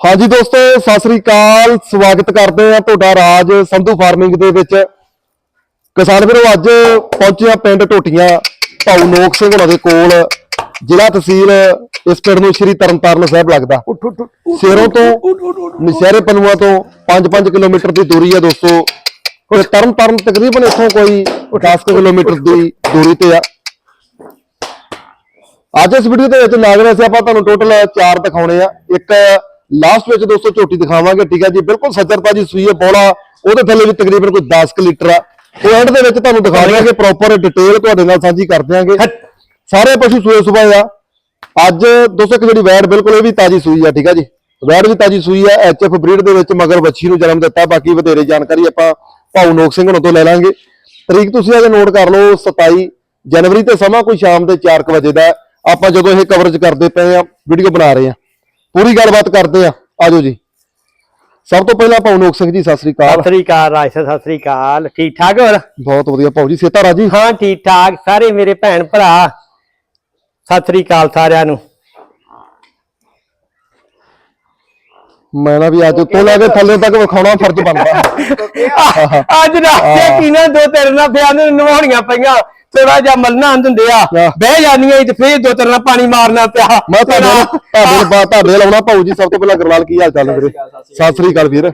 ਹਾਂਜੀ ਦੋਸਤੋ ਸਤਿ ਸ੍ਰੀ ਅਕਾਲ। ਸਵਾਗਤ ਕਰਦੇ ਆ ਤੁਹਾਡਾ ਰਾਜ ਸੰਧੂ ਫਾਰਮਿੰਗ ਦੇ ਵਿੱਚ। ਕਿਸਾਨ ਵੀਰੋ ਅੱਜ ਪਹੁੰਚੇ ਆ ਪਿੰਡ ਟੋਟੀਆਂ ਭਾਊ ਨੋਕ ਸਿੰਘ ਹੋਣਾ ਦੇ ਕੋਲ। ਜ਼ਿਲ੍ਹਾ ਤਹਿਸੀਲ ਇਸ ਪਿੰਡ ਨੂੰ ਸ਼੍ਰੀ ਤਰਨਤਾਰਨ ਸਾਹਿਬ ਲੱਗਦਾ। ਸ਼ੇਰੋਂ ਤੋਂ ਨਸ਼ਹਿਰੇ ਪਨੂਆ ਤੋਂ 5-5 ਕਿਲੋਮੀਟਰ ਦੀ ਦੂਰੀ ਆ ਦੋਸਤੋ। ਤੇ ਤਰਨਤਾਰਨ ਤਕਰੀਬਨ ਇੱਥੋਂ ਕੋਈ 10 ਕਿਲੋਮੀਟਰ ਦੀ ਦੂਰੀ ਤੇ ਆ। ਅੱਜ ਇਸ ਵੀਡੀਓ ਦੇ ਵਿੱਚ ਨਾਗਰੇ ਸੀ ਆਪਾਂ ਤੁਹਾਨੂੰ ਟੋਟਲ ਚਾਰ ਦਿਖਾਉਣੇ ਆ। ਇੱਕ ਲਾਸਟ ਵਿੱਚ ਦੋਸਤੋ ਝੋਟੀ ਦਿਖਾਵਾਂਗੇ ਠੀਕ ਹੈ ਜੀ? ਬਿਲਕੁਲ ਸੱਜਰਤਾ ਜੀ ਸੂਈ ਹੈ ਬੋਲਾ। ਉਹਦੇ ਥੱਲੇ ਵੀ ਤਕਰੀਬਨ ਕੋਈ 10 ਕੁ ਲੀਟਰ ਆ। ਉਹ ਐਂਡ ਦੇ ਵਿੱਚ ਤੁਹਾਨੂੰ ਦਿਖਾ ਦਿਆਂਗੇ ਪ੍ਰੋਪਰ ਡਿਟੇਲ ਤੁਹਾਡੇ ਨਾਲ ਸਾਂਝੀ ਕਰ ਦਿਆਂਗੇ। ਸਾਰੇ ਪਸ਼ੂ ਸੂਏ ਸੁਬਾਹ ਆ। ਅੱਜ ਦੋਸਤੋ ਇੱਕ ਜਿਹੜੀ ਵੈੜ ਬਿਲਕੁਲ ਇਹ ਵੀ ਤਾਜੀ ਸੂਈ ਆ ਠੀਕ ਹੈ ਜੀ? ਵੈੜ ਵੀ ਤਾਜੀ ਸੂਈ ਆ ਐਚਐਫ ਬਰੀਡ ਦੇ ਵਿੱਚ ਮਗਰ ਬੱਚੀ ਨੂੰ ਜਨਮ ਦਿੱਤਾ। ਬਾਕੀ ਵਧੇਰੇ ਜਾਣਕਾਰੀ ਆਪਾਂ ਭਾਊ ਨੋਕ ਸਿੰਘ ਹੁਣਾਂ ਤੋਂ ਲੈ ਲਾਂਗੇ। ਤਰੀਕ ਤੁਸੀਂ ਅਜੇ ਨੋਟ ਕਰ ਲਓ 27 ਜਨਵਰੀ ਤੇ ਸਮਾਂ ਕੋਈ ਸ਼ਾਮ ਦੇ 4 ਵਜੇ ਦਾ। ਆਪਾਂ ਜਦੋਂ ਇਹ ਕਵਰੇਜ ਕਰਦੇ ਪਏ ਆ ਵੀਡੀਓ ਬਣਾ ਰਹੇ ਆ। ਪੂਰੀ ਗੱਲਬਾਤ ਕਰਦੇ ਆ। ਆਜੋ ਜੀ। ਸਭ ਤੋਂ ਪਹਿਲਾਂ ਭਾਊ ਨੋਕ ਸਿੰਘ ਜੀ ਸਤਿ ਸ੍ਰੀ ਅਕਾਲ। ਸਤਿ ਸ੍ਰੀ ਅਕਾਲ ਰਾਜ ਸਾਹਿਬ, ਸਤਿ ਸ੍ਰੀ ਅਕਾਲ। ਠੀਕ ਠਾਕ ਹੋਰ? ਬਹੁਤ ਵਧੀਆ ਭਾਊ ਜੀ ਸੇਤਾ ਰਾਜੀ? ਹਾਂ ਠੀਕ ਠਾਕ। ਸਾਰੇ ਮੇਰੇ ਭੈਣ ਭਰਾ ਸਤਿ ਸ੍ਰੀ ਅਕਾਲ ਸਾਰਿਆਂ ਨੂੰ। ਮੈਂ ਨਾ ਵੀ ਅੱਜ ਉੱਤੋਂ ਲੈ ਕੇ ਥੱਲੇ ਤੱਕ ਵਿਖਾਉਣਾ ਫਰਜ਼ ਬਣਦਾ। ਅੱਜ ਰਾਤੇ ਪੀਣਾ ਦੋ ਤਿੰਨ ਨਾ ਪਿਆ ਨੂੰ ਨਵਾਉਣੀਆਂ ਪਈਆਂ? ਥੋੜਾ ਜਿਹਾ ਮਲਣਾ ਹੁੰਦੇ ਆ। ਬਹਿ ਜਾਂਦੀਆਂ ਤੇ ਫੇਰ ਦੋ ਤਿੰਨ ਨਾਲ ਪਾਣੀ ਮਾਰਨਾ ਪਿਆ। ਮੈਂ ਤੁਹਾਡੇ ਤੁਹਾਡੇ ਤੁਹਾਡੇ ਨਾਲ ਆਉਣਾ ਭਾਊ ਜੀ ਸਭ ਤੋਂ ਪਹਿਲਾਂ ਗਰਵਾਲ ਕੀ ਹਾਲ ਚਾਲ ਵੀਰੇ? ਸਤਿ ਸ੍ਰੀ ਅਕਾਲ ਵੀਰ।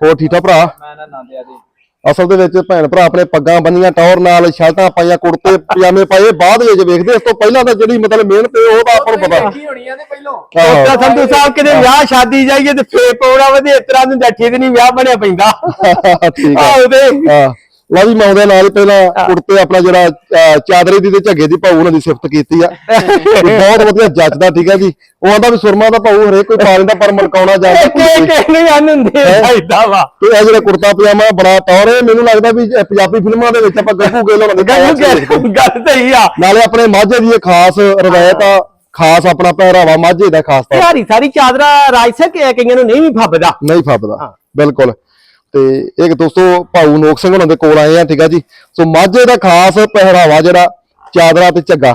ਹੋਰ ਠੀਕ ਠਾਕ ਭਰਾ? ਮੈਂ ਨਾ ਨਾਂਦਿਆ ਦੇ ਅਸਲ ਦੇ ਵਿੱਚ ਭੈਣ ਭਰਾ ਆਪਣੇ ਪੱਗਾਂ ਬੰਨੀਆਂ ਟੌਰ ਨਾਲ ਸ਼ਰਟਾਂ ਪਾਈਆਂ ਕੁੜਤੇ ਪਜਾਮੇ ਪਾਏ ਬਾਅਦ ਵਿੱਚ ਵੇਖਦੇ ਇਸ ਤੋਂ ਪਹਿਲਾਂ ਤਾਂ ਜਿਹੜੀ ਮਤਲਬ ਮਿਹਨਤ ਹੈ ਉਹ ਤਾਂ ਆਪਾਂ ਨੂੰ ਪਤਾ। ਕੀ ਹੋਣੀ ਆ ਤੇ ਪਹਿਲੋਂ। ਤਾਂ ਸੰਧੂ ਸਾਹਿਬ ਕਿਤੇ ਵਿਆਹ ਸ਼ਾਦੀ ਜਾਈਏ ਤੇ ਫੇਰ ਪੌੜਾ ਵਧੇ ਇਸ ਤਰ੍ਹਾਂ ਨੂੰ ਜੱਠੀ ਤੇ ਨਹੀਂ ਵਿਆਹ ਬਣਿਆ ਪੈਂਦਾ। ਠੀਕ ਆ। ਹਾਂ। ਲਓ ਜੀ ਮੈਂ ਉਹਦੇ ਨਾਲ ਹੀ। ਪਹਿਲਾਂ ਕੁੜਤੇ ਆਪਣਾ ਜਿਹੜਾ ਚਾਦਰੇ ਦੀ ਤੇ ਝੱਗੇ ਦੀ ਭਾਊ ਉਹਨਾਂ ਦੀ ਸਿਫਤ ਕੀਤੀ ਆ। ਵੀ ਬਹੁਤ ਵਧੀਆ ਜੱਜਦਾ ਠੀਕ ਹੈ ਜੀ। ਉਹ ਆਂਦਾ ਵੀ ਸੁਰਮਾ ਦਾ ਭਾਊ ਹਰੇਕ ਕੋਈ ਪਾ ਲੈਂਦਾ ਪਰ ਮਲਕਾਉਣਾ ਜਾਂਦਾ ਕਿ ਕਿ ਨਹੀਂ ਆਨੰਦੇ ਚਾਹੀਦਾ ਵਾ। ਤੇ ਇਹ ਜਿਹੜਾ ਕੁੜਤਾ ਪਜਾਮਾ ਬੜਾ ਟੌਰ ਹੈ ਮੈਨੂੰ ਲੱਗਦਾ ਵੀ ਪੰਜਾਬੀ ਫਿਲਮਾਂ ਦੇ ਵਿੱਚ ਆਪਾਂ ਗੱਗੂ ਗਿੱਲ ਹੋਣਾ ਦੇ ਗੱਲ। ਗੱਲ ਸਹੀ ਆ। ਨਾਲੇ ਆਪਣੇ ਮਾਝੇ ਦੀ ਇਹ ਖਾਸ ਰਵਾਇਤ ਆ ਖਾਸ ਆਪਣਾ ਪਹਿਰਾਵਾ ਮਾਝੇ ਦਾ ਖਾਸ ਤੌਰ ਯਾਰੀ ਸਾਰੀ ਚਾਦਰਾ ਰਾਜ ਸਕ ਕਈਆਂ ਨੂੰ ਨਹੀਂ ਵੀ ਫੱਬਦਾ। ਨਹੀਂ ਫੱਬਦਾ ਬਿਲਕੁਲ। ਤੇ ਇੱਕ ਦੋਸਤੋ ਭਾਊ ਨੋਕ ਸਿੰਘ ਉਹਨਾਂ ਦੇ ਕੋਲ ਆਏ ਆ ਠੀਕ ਆ ਜੀ। ਸੋ ਮਾਝੇ ਦਾ ਖਾਸ ਪਹਿਰਾਵਾ ਜਿਹੜਾ ਚਾਦਰਾ ਤੇ ਝੱਗਾ।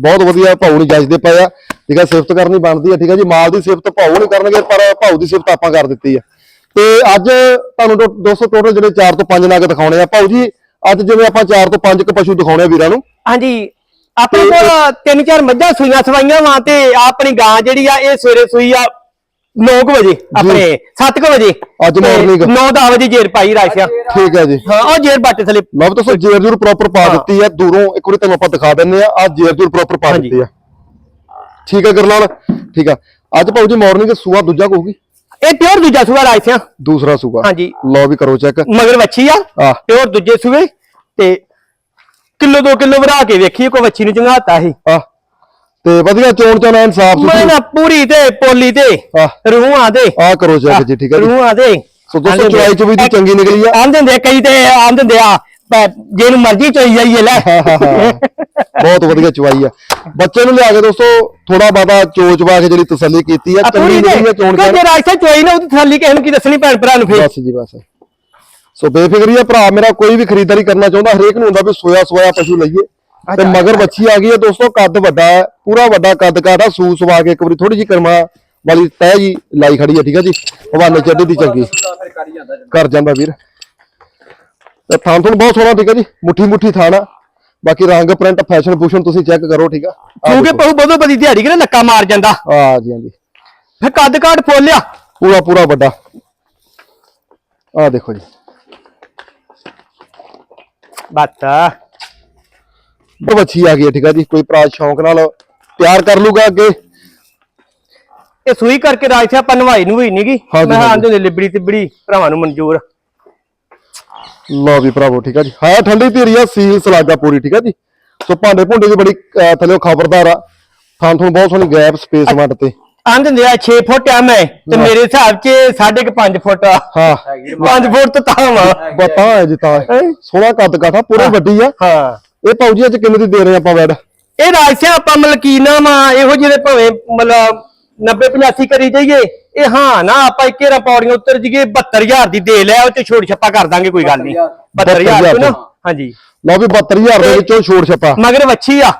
ਬਹੁਤ ਵਧੀਆ ਭਾਊ ਨੂੰ ਜੱਜਦੇ ਪਏ ਆ ਠੀਕ ਆ ਸਿਫਤ ਕਰਨੀ ਬਣਦੀ ਆ ਠੀਕ ਆ ਜੀ। ਮਾਲ ਦੀ ਸਿਫਤ ਭਾਊ ਨਹੀਂ ਕਰਨਗੇ ਪਰ ਭਾਊ ਦੀ ਸਿਫਤ ਆਪਾਂ ਕਰ ਦਿੱਤੀ ਆ। ਤੇ ਅੱਜ ਤੁਹਾਨੂੰ ਦੋਸਤੋ ਟੋਟਲ ਜਿਹੜੇ 4 ਤੋਂ 5 ਨਗ ਦਿਖਾਉਣੇ ਆ। ਭਾਊ ਜੀ ਅੱਜ ਜਿਵੇਂ ਆਪਾਂ 4 ਤੋਂ 5 ਕ ਪਸ਼ੂ ਦਿਖਾਉਣੇ ਆ ਵੀਰਾਂ ਨੂੰ। ਹਾਂਜੀ ਆਪਣੇ ਕੋਲ ਤਿੰਨ ਚਾਰ ਮੱਝਾਂ ਸੂਈਆਂ ਸਵਾਈਆਂ ਵਾਂ ਤੇ ਆਪਣੀ ਗਾਂ ਜਿਹੜੀ ਆ ਇਹ ਸਵੇਰੇ ਸੂਈ ਆ 9 ਵਜੇ ਆਪਣੇ 7 ਵਜੇ। ਅੱਜ morning। 9-10 ਵਜੇ ਜੇਰ ਪਾਈ ਰਾਸ਼ਿਆ ਠੀਕ ਹੈ ਜੀ। ਹਾਂ ਉਹ ਜੇਰ ਬੱਟ ਥਲੇ। ਲਓ ਵੀ ਦੋਸਤੋ ਜੇਰ ਜੂਰ ਪ੍ਰੋਪਰ ਪਾ ਦਿੱਤੀ ਆ ਦੂਰੋਂ ਇੱਕ ਵਾਰੀ ਤੁਹਾਨੂੰ ਆਪਾਂ ਦਿਖਾ ਦਿੰਨੇ ਆ ਆ ਜੇਰ ਜੂਰ ਪ੍ਰੋਪਰ ਪਾ ਹਾਂਜੀ। ਦਿੱਤੀ ਆ। ਠੀਕ ਆ ਗਰਲਾਲ ਠੀਕ ਆ। ਅੱਜ ਭਾਊ ਜੀ ਮਾਰਨਿੰਗ ਸੂਆ ਦੂਜਾ ਕਹੂਗੀ ਇਹ ਪਿਓਰ ਦੂਜਾ ਸੂਆ ਰਾਸ਼ਿਆ ਦੂਸਰਾ ਸੂਆ। ਹਾਂਜੀ। ਲਓ ਵੀ ਕਰੋ ਚੈੱਕ ਮਗਰ ਵੱਛੀ ਆ ਆਹ। ਪਿਓਰ ਦੂਜੇ ਸੂਏ। ਤੇ ਕਿਲੋ 2 ਕਿਲੋ ਵਧਾ ਕੇ ਵੇਖੀ ਕੋਈ ਵੱਛੀ ਨੂੰ ਚੰਗਾਤਾ ਸੀ ਆ ਤੇ ਵਧੀਆ ਚੋਣ ਚਾਣ ਐਨ ਸਾਫ਼ ਮੈਂ ਨਾ ਪੂਰੀ ਤੇ ਪੋਲੀ ਤੇ ਆਹ। ਰੂਹਾਂ ਤੇ ਆ ਕਰੋ ਚੈੱਕ ਜੀ ਠੀਕ ਹੈ ਜੀ। ਰੂਹਾਂ ਤੇ ਸੋ ਦੋਸਤੋ ਚੁਆਈ ਚ ਵੀ ਦੀ ਚੰਗੀ ਨਿਕਲੀ ਆ। ਆਂਦੇ ਹੁੰਦੇ ਆ, ਕਈ ਤੇ ਆਂਦੇ ਹੁੰਦੇ ਆ ਪ- ਜਿਹਨੂੰ ਮਰਜ਼ੀ ਚੋਈ ਜਾਈਏ ਲੈ। ਬਹੁਤ ਵਧੀਆ ਚੁਆਈ ਆ। ਬੱਚੇ ਨੂੰ ਲਿਆ ਕੇ ਦੋਸਤੋ ਥੋੜਾ ਬਾਦਾ ਚੋਚਵਾ ਕੇ ਜਿਹੜੀ ਤਸੱਲੀ ਕੀਤੀ ਆ ਚੰਗੀ ਪੂਰੀ ਤੇ ਨਿਕਲੀ ਆ ਚੋਣ ਚਾਣ। ਜੇ ਰਾਜਸਾ ਚੋਈ ਨਾ ਉਹਦੀ ਥਾਲੀ ਕਿਸੇ ਨੂੰ ਕੀ ਦੱਸਣੀ ਭੈਣ ਭਰਾ ਨੂੰ ਫੇਰ। ਬਸ ਜੀ ਬਸ। ਸੋ ਬੇਫਿਕਰੀ ਆ ਭਰਾ ਮੇਰਾ ਕੋਈ ਵੀ ਖਰੀਦਦਾਰੀ ਕਰਨਾ ਚਾਹੁੰਦਾ ਹਰੇਕ ਨੂੰ ਹੁੰਦਾ ਵੀ ਸੋਇਆ ਸੋਇਆ ਪਸ਼ੂ ਲਈਏ। ਤੇ ਮਗਰ ਬੱਚੀ ਆ ਗਈ ਹੈ ਦੋਸਤੋ ਕੱਦ ਵੱਡਾ ਹੈ ਪੂਰਾ ਵੱਡਾ ਕੱਦ ਕਾਟਾ ਸੂ ਸਵਾ ਕੇ ਇੱਕ ਵਾਰੀ ਥੋੜੀ ਜਿਹੀ ਕਰਮਾ ਵਾਲੀ ਤਹਿ ਜੀ ਲਾਈ ਖੜੀ ਹੈ ਠੀਕ ਹੈ ਜੀ? ਹਵਾਨੇ ਚੱਡੀ ਦੀ ਚੰਗੀ। ਫਿਰ ਕਰ ਹੀ ਜਾਂਦਾ ਜੀ। ਵੀਰ। ਤੇ ਥਾਂ ਤੁਹਾਨੂੰ ਬਹੁਤ ਸੋਹਣਾ ਠੀਕ ਹੈ ਜੀ? ਮੁੱਠੀ ਮੁੱਠੀ ਥਾਂ ਆ। ਬਾਕੀ ਰੰਗ ਪ੍ਰਿੰਟ ਫੈਸ਼ਨ ਫੂਸ਼ਨ ਤੁਸੀਂ ਚੈੱਕ ਕਰੋ ਠੀਕ ਆ? ਕਿਉਂਕਿ। ਪਹੂ ਬਦੋ ਬਦੀ ਦਿਹਾੜੀ ਕਿਨੇ ਲੱਕਾ ਮਾਰ ਜਾਂਦਾ। ਆ ਜੀ ਹਾਂਜੀ ਫੇ ਕੱਦ ਕਾਟ ਫੋਲਿਆ ਪੂਰਾ ਪੂਰਾ ਵੱਡਾ। ਆ ਦੇਖੋ ਜੀ। ਬਸ ਬਹੁਤ ਅੱਛੀ ਆ ਗਈ ਹੈ ਠੀਕ ਆ ਜੀ। ਕੋਈ ਭਰਾ ਸ਼ੌਂਕ ਨਾਲ ਤਿਆਰ ਕਰ ਲੂਗਾ ਅੱਗੇ। ਇਹ ਸੂਈ ਕਰਕੇ ਰਾਜਸਾ ਆਪਾਂ ਨਵਾਈ ਨੂੰ ਵੀ ਨਹੀਂਗੀ ਹਾਂਜੀ, ਮੈਂ ਹਾਂਜੀ। ਆਂਦੇ ਹੁੰਦੇ ਲਿਬੜੀ ਤਿਬੜੀ ਭਰਾਵਾਂ ਨੂੰ ਮਨਜ਼ੂਰ। ਲਓ ਵੀ ਭਰਾਵੋ ਠੀਕ ਆ ਜੀ। ਹਾਂ ਠੰਡੀ ਧੀਰੀ ਆ ਸੀਲ ਸਲਾਗਾ ਪੂਰੀ ਠੀਕ ਆ ਜੀ। ਸੋ ਭਾਂਡੇ ਭੁੰਡੇ ਦੀ ਬੜੀ ਅਹ, ਥੱਲੇ ਖਬਰਦਾਰ ਆ। ਥਾਂ ਤੁਹਾਨੂੰ ਬਹੁਤ ਸੋਹਣੀ ਗੈਪ ਸਪੇਸ ਵੰਡ ਤੇ। ਆਂਦੇ ਹੁੰਦੇ ਆ 6 ਫੁੱਟ ਆ ਮੈਂ ਤੇ ਹਾਂ। ਮੇਰੇ ਹਿਸਾਬ 'ਚ 5.5 ਫੁੱਟ ਆ। ਹਾਂ। 5 ਫੁੱਟ ਤਾਂ ਵਾ। ਬਤਾ ਹੈ ਜੀ ਤਾਂ ਸੋਹਣਾ ਕੱਦ ਕਾਠਾ ਪੂਰੀ ਵੱਡੀ ਆ। ਹਾਂ। ਇਹ ਭਾਊ ਜੀ ਅੱਜ ਕਿੰਨੇ ਦੀ ਦੇ ਰਹੇ ਆਪਾਂ ਵੈਡ ਇਹ ਰਾਜਸਿਆ ਆਪਾਂ ਮਲਕੀਨਾ ਵਾ ਇਹੋ ਜਿਹੇ ਭਾਵੇਂ ਮਤਲਬ 90 85 ਕਰੀ ਜਾਈਏ। ਇਹ ਹਾਂ ਨਾ ਆਪਾਂ ਇੱਕੇ ਰਾ ਪੌੜੀਆਂ ਉੱਤਰ ਜੀਏ 72000 ਦੀ ਦੇ ਲਿਆ ਉਹ ਤੇ ਛੋੜ ਛੱਪਾ ਕਰ ਦਾਂਗੇ ਕੋਈ ਗੱਲ ਨਹੀਂ 72000 ਤੋਂ ਨਾ? ਹਾਂਜੀ। ਲਓ ਵੀ 72000 ਦੇ ਵਿੱਚੋਂ ਛੋੜ ਛੱਪਾ। ਮਗਰ ਵੱਛੀ ਆ।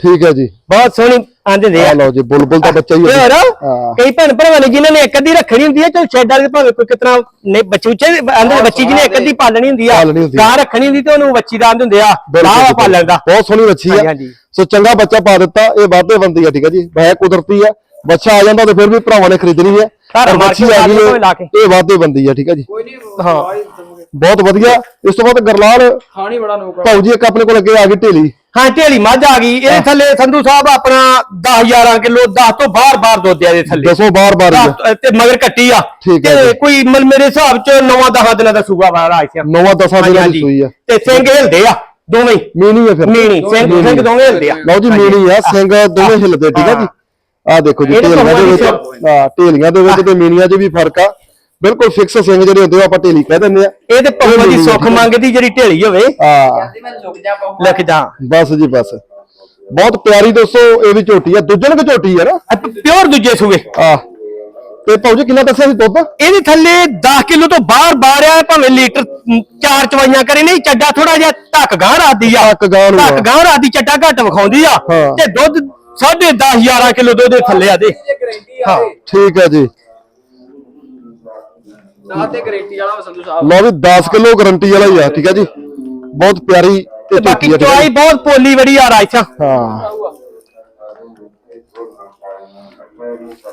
ਠੀਕ ਹੈ ਜੀ। ਬਹੁਤ ਸੋਹਣੀ ਆਂਦੇ ਦੇ ਆ। ਲਓ ਜੀ ਬੁਲਬੁਲ ਦਾ ਬੱਚਾ ਹੀ ਹੈ ਹੋਰ? ਹਾਂ। ਕਈ ਭੈਣ ਭਰਾਵਾਂ ਨੇ ਜਿਨ੍ਹਾਂ ਨੇ ਇੱਕ ਅੱਧੀ ਰੱਖਣੀ ਹੁੰਦੀ ਹੈ ਚਲ ਸ਼ੈਡ ਵਾਲੇ ਭਾਵੇਂ ਕੋਈ ਕਿਤਨਾ ਨੇ ਬੱਚੇ ਉੱਚੇ ਆਂਦੇ ਬੱਚੀ ਜਿਹਨੇ ਇੱਕ ਅੱਧੀ ਪਾਲਣੀ ਹੁੰਦੀ ਆ ਪਾਲਣੀ ਹੁੰਦੀ ਆ। ਗਾਂ ਰੱਖਣੀ ਹੁੰਦੀ ਤੇ ਉਹਨੂੰ ਬੱਚੀ ਦਾ ਆਂਦੇ ਹੁੰਦੇ ਆ ਬਿਲਕੁਲ ਲਾਵਾ ਜੀ, ਪਾਲਣ ਦਾ। ਬਹੁਤ ਸੋਹਣੀ ਬੱਚੀ ਹਾਂਜੀ, ਆ। ਹਾਂਜੀ। ਸੋ ਚੰਗਾ ਬੱਚਾ ਪਾ ਦਿੱਤਾ ਇਹ ਵਾਧੇ ਬੰਦੀ ਆ ਠੀਕ ਹੈ ਜੀ। ਵੈ ਕੁਦਰਤੀ ਆ। ਬੱਚਾ ਆ ਜਾਂਦਾ ਤੇ ਫਿਰ ਵੀ ਭਰਾਵਾਂ ਨੇ ਖਰੀਦਣੀ ਹੈ ਘਰ ਪਰ ਮਾਰ ਬੱਚੀ ਕੇ ਆ ਗਈ ਲਾ ਕੇ ਲਾ ਕੇ। ਇਹ ਵਾਧੇ ਬੰਦੀ ਆ ਠੀਕ ਹੈ ਜੀ। ਕੋਈ ਨਹੀਂ ਹਾਂ। ਬਹੁਤ ਵਧੀਆ। ਇਸ ਤੋਂ ਬਾਅਦ ਗਰਲਾਲ ਖਾਣੀ ਬੜਾ ਨੋਕਾ ਭਾਊ ਜੀ ਇੱਕ ਆਪਣੇ ਕੋਲ ਅੱਗੇ ਆ ਗਈ ਢੇਲੀ। ਹਾਂ ਢੇਲੀ ਮੱਝ ਆ ਗਈ। ਇਹਦੇ ਥੱਲੇ ਸੰਧੂ ਸਾਹਿਬ ਆਪਣਾ 10 11 ਕਿਲੋ 10 ਤੋਂ ਬਾਹਰ ਬਾਹਰ ਦੁੱਧ ਆ ਇਹਦੇ ਥੱਲੇ। ਦੱਸੋ ਬਾਰ ਬਾਰ ਹੀ ਆ। ਦਸ- ਤੇ ਮਗਰ ਕੱਟੀ ਆ। ਤੇ। ਕੋਈ ਮਲ ਮੇਰੇ ਹਿਸਾਬ ਚ 9-10 ਦਿਨਾਂ ਦਾ ਸੂਆ ਵਾ ਰਾਜ ਸਿਆ। ਨੌਵਾਂ ਦਸਾਂ ਦਿਨਾਂ ਦੀ ਸੂਈ ਆ। ਤੇ ਸਿੰਘ ਹਿਲਦੇ ਆ ਦੋਵੇਂ। ਮੀਣੀ ਆ ਫਿਰ। ਮੀਣੀ ਸਿੰਘ ਸਿੰਘ ਆ। ਦੋਵੇਂ ਹਿਲਦੇ ਆ। ਲਓ ਜੀ ਮੀਣੀ ਆ। ਸਿੰਘ ਦੋਵੇਂ ਹਿੱਲਦੇ ਠੀਕ ਹੈ ਜੀ। ਆ ਦੇਖੋ ਜੀ ਢੇਲੀਆਂ ਦੇ ਵਿੱਚ ਢੇਲੀਆਂ ਦੇ ਵਿੱਚ ਤੇ ਮੀਨੀਆਂ 'ਚ ਵੀ ਫ਼ਰਕ ਆ। ਬਿਲਕੁਲ ਫਿਕਸ ਸਿੰਘ ਜਿਹੜੇ ਹੁੰਦੇ ਆ ਆਪਾਂ ਢੇਲੀ ਕਹਿ ਦਿੰਦੇ ਆ। ਇਹ ਤੇ ਪਹੁੰਚ ਦੀ ਆ, ਸੁੱਖ ਆ। ਮੰਗਦੀ ਜਿਹੜੀ ਢੇਲੀ ਹੋਵੇ। ਹਾਂ। ਮੈਂ ਲੁਕ ਜਾ। ਪਾਉ ਲਿਖ ਜਾ ਬਸ ਜੀ ਬਸ। ਬਹੁਤ ਪਿਆਰੀ ਦੋਸਤੋ ਇਹ ਵੀ ਝੋਟੀ ਆ। ਦੁੱਜਣ ਕਿ ਝੋਟੀ ਆ ਨਾ? ਪਿਓਰ ਦੂਜੇ ਸੂਏ। ਆ ਤੇ ਭਾਊ ਜੀ ਕਿੰਨਾ ਦੱਸਿਆ ਸੀ ਦੁੱਧ? ਇਹਦੇ ਥੱਲੇ 10 ਕਿਲੋ ਤੋਂ ਬਾਹਰ ਬਾਹਰ ਆ ਭਾਵੇਂ ਲੀਟਰ ਚਾਰ ਚਵਾਈਆਂ ਕਰੇ। ਨਹੀਂ ਚੱਡਾ ਥੋੜਾ ਜਿਹਾ ਧੱਕ ਗਾਂ ਰਾਦੀ ਆ। ਧੱਕ ਗਾਂਹ ਆ। ਧੱਕ ਗਾਂ ਰਾਦੀ ਚੱਡਾ ਘੱਟ ਵਿਖਾਉਂਦੀ ਆ। ਤੇ ਦੁੱਧ 10.5 11 ਕਿਲੋ ਦੁੱਧ ਦੇ ਥੱਲੇ ਆ ਦੇ। ਆ ਹਾਂ। ਠੀਕ ਹੈ ਜੀ। ਨਾ ਤੇ ਗਾਰੰਟੀ ਵਾਲਾ ਵਾ ਸੰਧੂ ਸਾਹਿਬ। ਲਓ ਵੀ 10 ਕਿਲੋ ਗਾਰੰਟੀ ਵਾਲਾ ਹੀ ਆ ਠੀਕ ਹੈ ਜੀ। ਬਹੁਤ ਪਿਆਰੀ ਤੇ ਬਾਕੀ ਝੋਟੀ ਆ ਠੀਕ ਜੀ। ਬਹੁਤ ਪੋਲੀ ਵੜੀ ਆ ਰਾਜਾ ਹਾਂ। ਆਊਗਾ।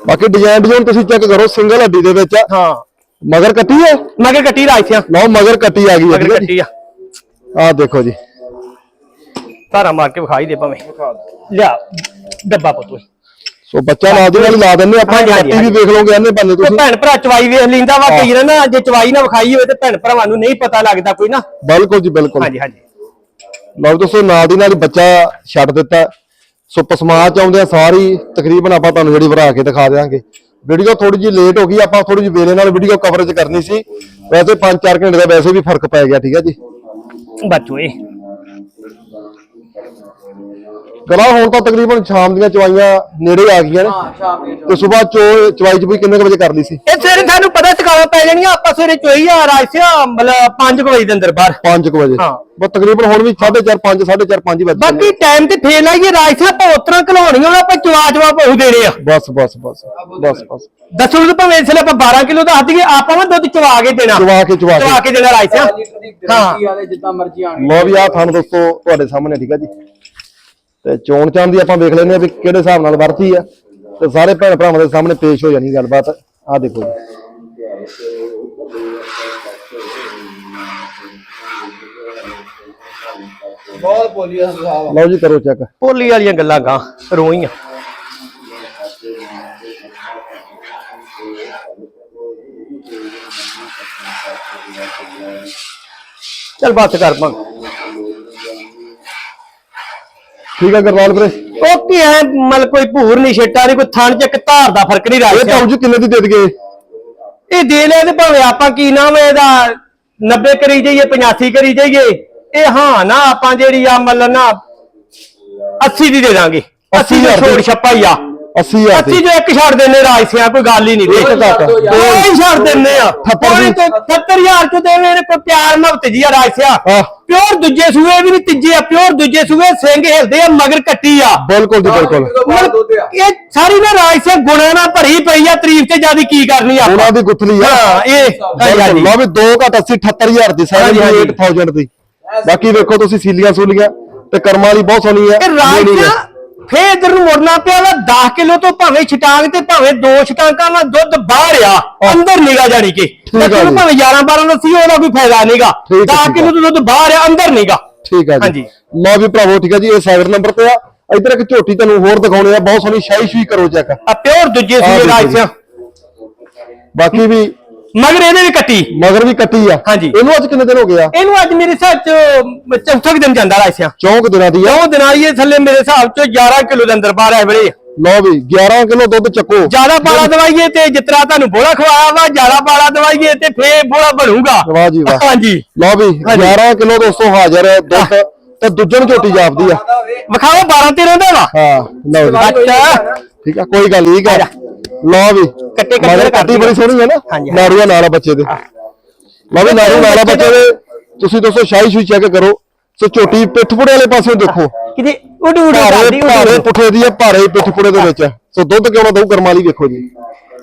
ਬਾਕੀ ਡਿਜ਼ਾਈਨ ਡਿਜ਼ਾਈਨ ਤੁਸੀਂ ਚੈੱਕ ਕਰੋ ਸਿੰਗਲ ਹੱਡੀ ਦੇ ਵਿੱਚ ਆ। ਹਾਂ। ਮਗਰ ਕੱਟੀ ਹੈ ਮਗਰ ਕੱਟੀ ਰਾਜਾ ਲਓ ਮਗਰ ਕੱਟੀ ਆ ਗਈ ਹੈ ਮਗਰ ਠੀਕ ਹੈ ਕੱਟੀ ਜੀ ਆ। ਆ ਦੇਖੋ ਜੀ। ਧਾਰਾ ਮਾਰ ਕੇ ਵਿਖਾਈ ਦੇ ਭਾਵੇਂ। ਲਿਆ ਡੱਬਾ ਪੁੱਤ ਸੋ ਬੱਚਾ ਨਾਲ ਦੀ ਨਾਲ ਹੀ ਲਾ ਦਿੰਦੇ ਆਪਾਂ ਹਾਂਜੀ, ਵੀ ਵੇਖ ਲਓਗੇ ਇਹਨੇ ਬੰਨੇ ਤੇ ਤੁਸੀਂ। ਭੈਣ ਭਰਾ ਚਵਾਈ ਵੇਖ ਲੈਂਦਾ ਵਾ। ਕਈ ਵਾਰ ਨਾ ਜੇ ਚਵਾਈ ਨਾ ਵਿਖਾਈ ਹੋਵੇ ਤੇ ਭੈਣ ਭਰਾਵਾਂ ਨੂੰ ਨਹੀਂ ਪਤਾ ਲੱਗਦਾ ਕੋਈ ਨਾ। ਬਿਲਕੁਲ ਜੀ ਬਿਲਕੁਲ। ਹਾਂਜੀ ਹਾਂਜੀ। ਲਓ ਜੀ ਦੋਸਤੋ ਨਾਲ ਦੀ ਨਾਲ ਹੀ ਬੱਚਾ ਛੱਡ ਦਿੱਤਾ। ਸੋ ਪਸਮਾ ਚ ਆਉਂਦੇ ਆ ਸਾਰੀ ਤਕਰੀਬਨ ਆਪਾਂ ਤੁਹਾਨੂੰ ਜਿਹੜੀ ਭਰਾ ਕੇ ਦਿਖਾ ਦੇਵਾਂਗੇ ਵੀਡੀਓ ਥੋੜੀ ਜਿਹੀ ਲੇਟ ਹੋ ਗਈ ਆਪਾਂ ਥੋੜੀ ਜਿਹੀ ਵੇਲੇ ਨਾਲ ਵੀਡੀਓ ਕਵਰੇਜ ਕਰਨੀ ਸੀ। ਵੈਸੇ 5-4 ਘੰਟੇ ਦਾ ਵੈਸੇ ਵੀ ਫ਼ਰਕ ਪੈ ਗਿਆ ਠੀਕ ਹੈ ਜੀ। ਬੱਚੋਏ ਗਲਾ ਹੁਣ ਤਾਂ ਤਕਰੀਬਨ ਸ਼ਾਮ ਦੀਆਂ ਚਵਾਈਆਂ ਨੇੜੇ ਆ ਗਈਆਂ ਨੇ। ਹਾਂ ਸ਼ਾਮ ਦੀ ਤੇ ਸਵੇਰ ਚੋ ਚਵਾਈ ਚ ਵੀ ਕਿੰਨੇ ਕੁ ਵਜੇ ਕਰ ਲਈ ਸੀ? ਇਹ ਸਵੇਰੇ ਸਾਨੂੰ ਪਤਾ ਟਿਕਾਵਾ ਪੈ ਜਾਣੀਆਂ ਆਪਾਂ ਸਵੇਰੇ ਚੋਈ ਆ ਰਾਜਸਿਆ ਮਤਲਬ 5 ਵਜੇ ਦੇ ਅੰਦਰ ਬਾਹਰ। 5 ਵਜੇ। ਹਾਂ। ਬਸ ਤਕਰੀਬਨ ਹੁਣ ਵੀ 4:30 5 4:30 5 ਵਜੇ ਬਾਕੀ ਟਾਈਮ ਤੇ ਫੇਰ ਲਾਈਏ ਰਾਜਸਿਆ ਆਪਾਂ ਉਤਰਾਂ ਘਲਾਉਣੀਆਂ ਆਪਾਂ ਚਵਾ ਚਵਾ ਬਹੁ ਦੇਣੇ ਆ। ਬਸ ਬਸ ਬਸ ਬਸ ਬਸ। ਦੱਸੋ ਤੇ ਭਾਵੇਂ ਇਸ ਲਈ ਆਪਾਂ 12 ਕਿਲੋ ਦਾ ਹੱਦ ਗਏ ਆਪਾਂ ਵਾ ਦੁੱਧ ਚਵਾ ਕੇ ਦੇਣਾ। ਚਵਾ ਕੇ ਚਵਾ ਚਵਾ ਕੇ ਦੇਣਾ ਰਾਜਸਿਆ ਲੀਟਰ ਦੀ ਗਾਰੰਟੀ ਵਾਲੇ ਜਿੱਦਾਂ ਮਰਜ਼ੀ ਆਣਗੇ ਲੋ ਵੀ ਆ ਥਣ ਦੋਸਤੋ ਤੁਹਾਡੇ ਸਾਹਮਣੇ ਠੀਕ ਹੈ ਜੀ। ਤੇ ਚੋਣ ਚਾਂ ਦੀ ਆਪਾਂ ਵੇਖ ਲੈਂਦੇ ਆ ਵੀ ਕਿਹੜੇ ਹਿਸਾਬ ਨਾਲ ਵਰਤੀ ਆ। ਤੇ ਸਾਰੇ ਭੈਣ ਭਰਾਵਾਂ ਦੇ ਸਾਹਮਣੇ ਪੇਸ਼ ਹੋ ਜਾਣੀ ਗੱਲਬਾਤ। ਆ ਦੇਖੋ ਜੀ। ਬਹੁਤ ਬੋਲੀ ਸਾਹਿਬ ਲਓ ਜੀ, ਕਰੋ ਚੈੱਕ ਪੋਲੀ ਵਾਲੀਆਂ ਗੱਲਾਂ ਗਾਂ, ਰੋਈਆਂ। ਚੱਲ ਬਸ ਕਰ ਮੰਗ ਠੀਕ ਹੈ ਗਰਵਾਲ ਵੀਰੇ? ਉਹ ਕੀ ਹੈ ਮਲ ਕੋਈ ਭੂਰ ਨਹੀਂ ਛੇਟਾ ਨਹੀਂ ਕੋਈ ਥਣ ਚ ਇੱਕ ਧਾਰ ਦਾ ਫ਼ਰਕ ਨਹੀਂ ਇਹ ਭਾਉ ਜੀ ਕਿੰਨੇ ਦੀ ਦੇ ਦਈਏ? ਇਹ ਦੇ ਲੈ ਤੇ ਭਾਵੇਂ ਆਪਾਂ ਕੀ ਨਾਮ ਹੈ ਇਹਦਾ 90 ਕਰੀ ਜਾਈਏ 85 ਕਰੀ ਜਾਈਏ ਇਹ ਹਾਂ ਨਾ ਆਪਾਂ ਜਿਹੜੀ ਆ ਮਤਲਬ ਨਾ 80 ਦੀ ਦੇ ਦਾਂਗੇ। 80 ਦੇ ਹਜ਼ਾਰ ਦੀ। ਛੋੜ ਛੱਪਾ ਹੀ ਆ। 80000 80 ਦੀ। ਜੋ ਇੱਕ ਛੱਡ ਦਿੰਨੇ ਰਾਜਸਿਆ ਕੋਈ ਗੱਲ ਹੀ ਨਹੀਂ। ਇੱਕ ਘੱਟ। ਦੋ ਹੀ ਛੱਡ ਦਿੰਨੇ ਆ। ਅਠੱਤਰ ਦੀ। 70000 ਚ ਦੇਵੇ ਨੇ ਕੋਈ ਪਿਆਰ ਮੁਹੱਬਤ ਜੀ ਆ ਰਾਜਸਿਆ। ਆਹ। ਪਿਓਰ ਦੂਜੇ ਸੂਏ ਵੀ ਨਹੀਂ ਤੀਜੇ ਆ ਪਿਓਰ ਦੂਜੇ ਸੂਏ ਸਿੰਘ ਹਿਲਦੇ ਆ ਮਗਰ ਕੱਟੀ ਆ। ਬਿਲਕੁਲ ਜੀ ਬਿਲਕੁਲ। ਆ। ਇਹ ਸਾਰੀ ਨਾ ਰਾਜਸਿਆ ਗੁਣਾ ਨਾਲ ਭਰੀ ਪਈ ਆ ਤਾਰੀਫ ਤੇ ਜਿਆਦੀ ਕੀ ਕਰਨੀ ਆ ਉਹਨਾਂ ਦੀ ਗੁੱਥਲੀ ਆ। ਹਾਂ ਇਹ। ਲਓ ਵੀ 2 ਘੱਟ 80 78000 ਦੀ ਹਾਂਜੀ। 78000 ਦੀ। ਬਾਕੀ ਵੇਖੋ ਤੁਸੀਂ ਸੀਲੀਆਂ ਸੂਲੀਆਂ ਤੇ ਕਰਮਾਂ ਵਾਲੀ ਬਹੁਤ ਸੋਹਣੀ ਹੈ ਇਹ ਰਾਜਿਆ ਫੇਰ ਇਧਰ ਨੂੰ ਮੁੜਨਾ ਪਿਆ ਵਾ 10 ਕਿਲੋ ਤੋਂ ਭਾਵੇਂ ਛਟਾਂਗ ਤੇ ਭਾਵੇਂ ਦੋ ਛਟਾਂਕਾਂ ਨਾਲ ਦੁੱਧ ਬਾਹਰ ਆ ਅੰਦਰ ਨਿਗਾ ਜਾਣੀ ਕਿ। ਜੀ। ਭਾਵੇਂ 11 12 ਦਾ ਸੀ ਉਹਦਾ ਕੋਈ ਫਾਇਦਾ ਨਹੀਂਗਾ ਠੀਕ ਹੈ, 10 ਠੀਕ ਕਿਲੋ ਤੋਂ ਦੁੱਧ ਬਾਹਰ ਆ ਅੰਦਰ ਨਹੀਂਗਾ ਠੀਕ ਹੈ। ਜੀ। ਲਓ ਵੀ ਭਰਾਵੋ ਠੀਕ ਹੈ ਜੀ ਇਹ ਸਾਈਡ ਨੰਬਰ ਤੇ ਆ। ਇੱਧਰ ਇੱਕ ਝੋਟੀ ਤੁਹਾਨੂੰ ਹੋਰ ਦਿਖਾਉਣੇ ਆ ਬਹੁਤ ਸੋਹਣੀ ਸ਼ਾਈ ਸ਼ੂਈ ਕਰੋ ਚੈੱਕ ਆ ਪਿਓਰ ਦੂਜੇ ਸੂਏ ਦੇਖੋ ਰਾਜਿਆ ਬਾਕੀ ਵੀ ਮਗਰ ਇਹਦੇ ਵੀ ਕੱਟੀ। ਮਗਰ ਵੀ ਕੱਟੀ ਆ। ਹਾਂਜੀ। ਇਹਨੂੰ ਅੱਜ ਕਿੰਨੇ ਦਿਨ ਹੋ ਗਏ ਆ? ਇਹਨੂੰ ਅੱਜ ਮੇਰੇ ਹਿਸਾਬ ਚ ਚੌਥਾ ਕੁ ਦਿਨ ਜਾਂਦਾ ਰਾਜਿਆ ਚੌਂਕ ਦਿਨਾਂ ਦੀ ਆ? ਦੋ ਦਿਨਾਂ ਇਹ ਥੱਲੇ ਮੇਰੇ ਹਿਸਾਬ ਚ 11 ਕਿਲੋ ਦੇ ਅੰਦਰ ਬਾਹਰ ਆਏ ਬੜੇ ਲਓ ਵੀ 11 ਕਿਲੋ ਦੁੱਧ ਚੱਕੋ। ਜ਼ਿਆਦਾ ਪਾਲਾ ਦਵਾਈਏ ਤੇ ਜਿਤਨਾ ਤੁਹਾਨੂੰ ਬੋਲਾ ਖਵਾਇਆ ਵਾ ਜ਼ਿਆਦਾ ਪਾਲਾ ਦਵਾਈਏ ਤੇ ਫੇਰ ਬੋਲਾ ਬਣੂਗਾ। ਵਾਹ ਜੀ ਵਾਹ। ਹਾਂਜੀ। ਲਓ ਵੀ ਹਾਂਜੀ। 11 ਕਿਲੋ ਦੋਸਤੋ ਹਾਜ਼ਰ ਹੈ ਦੁੱਧ। ਤੇ ਦੂਜਣ ਝੋਟੀ ਜਾਪਦੀ ਆ। ਵਿਖਾਓ 12 13 ਦਾ ਵਾ। ਹਾਂ ਲਓ ਜੀ। ਅੱਛਾ। ਠੀਕ ਆ ਕੋਈ ਗੱਲ ਨਹੀਂ ਗਾ ਲਓ ਵੀ ਕੱਟੇ ਕੱਟੇ ਮਗਰ ਕੱਟੀ ਬੜੀ ਸੋਹਣੀ ਹੈ ਨਾ? ਹਾਂਜੀ। ਨਾੜੂਆ ਨਾਲ ਆ ਬੱਚੇ ਦੇ। ਲਓ ਵੀ ਨਾੜੂ ਨਾਲ ਆ ਬੱਚੇ ਦੇ। ਤੁਸੀਂ ਦੋਸਤੋ ਸ਼ਾਹੀ ਸ਼ੂਈ ਚੈੱਕ ਕਰੋ। ਸੋ ਝੋਟੀ ਪਿੱਠਪੁੜੇ ਵਾਲੇ ਪਾਸੇ ਦੇਖੋ। ਕਿਤੇ ਉਡੀ ਉਡੀ ਭਾਰੇ ਕਰਦੀ ਭਾਰੇ ਉਡੀ। ਪੁੱਠੇ ਦੀ ਆ ਭਾਰੇ ਪਿੱਠਪੁੜੇ ਦੇ ਵਿੱਚ। ਸੋ ਦੁੱਧ ਕਿਉਂ ਨਾ ਦਊ ਕਰਮ ਵਾਲੀ ਵੇਖੋ ਜੀ।